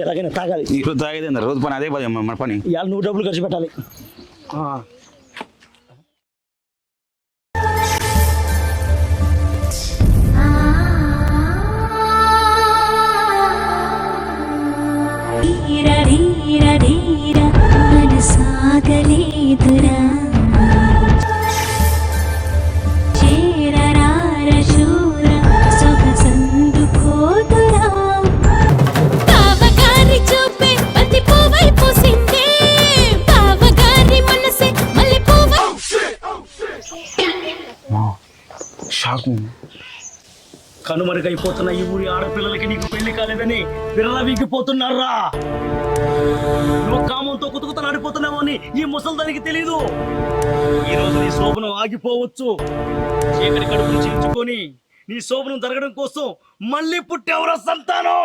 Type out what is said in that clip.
ఎలాగైనా తాగాలి ఈరోజు తాగేది? రోజు పని అదే పని మన పని ఇవాళ నువ్వు డబ్బులు ఖర్చు పెట్టాలి ఆ. ధీర ధీర షాక్. కనుమరుగైపోతున్న ఈ ఊరి ఆడపిల్లలకి నీకు పెళ్ళి కాలేదని విర్రవీగిపోతున్నారా నువ్వు కామంతో కుతుకుతూ ఆడిపోతున్నావు అని ఈ ముసల్దానికి తెలీదు. ఈ రోజు నీ శోభనం ఆగిపోవచ్చు. చీకటి కడుపును చీల్చుకొని నీ శోభనం జరగడం కోసం మళ్ళీ పుట్టేవరా సంతానం!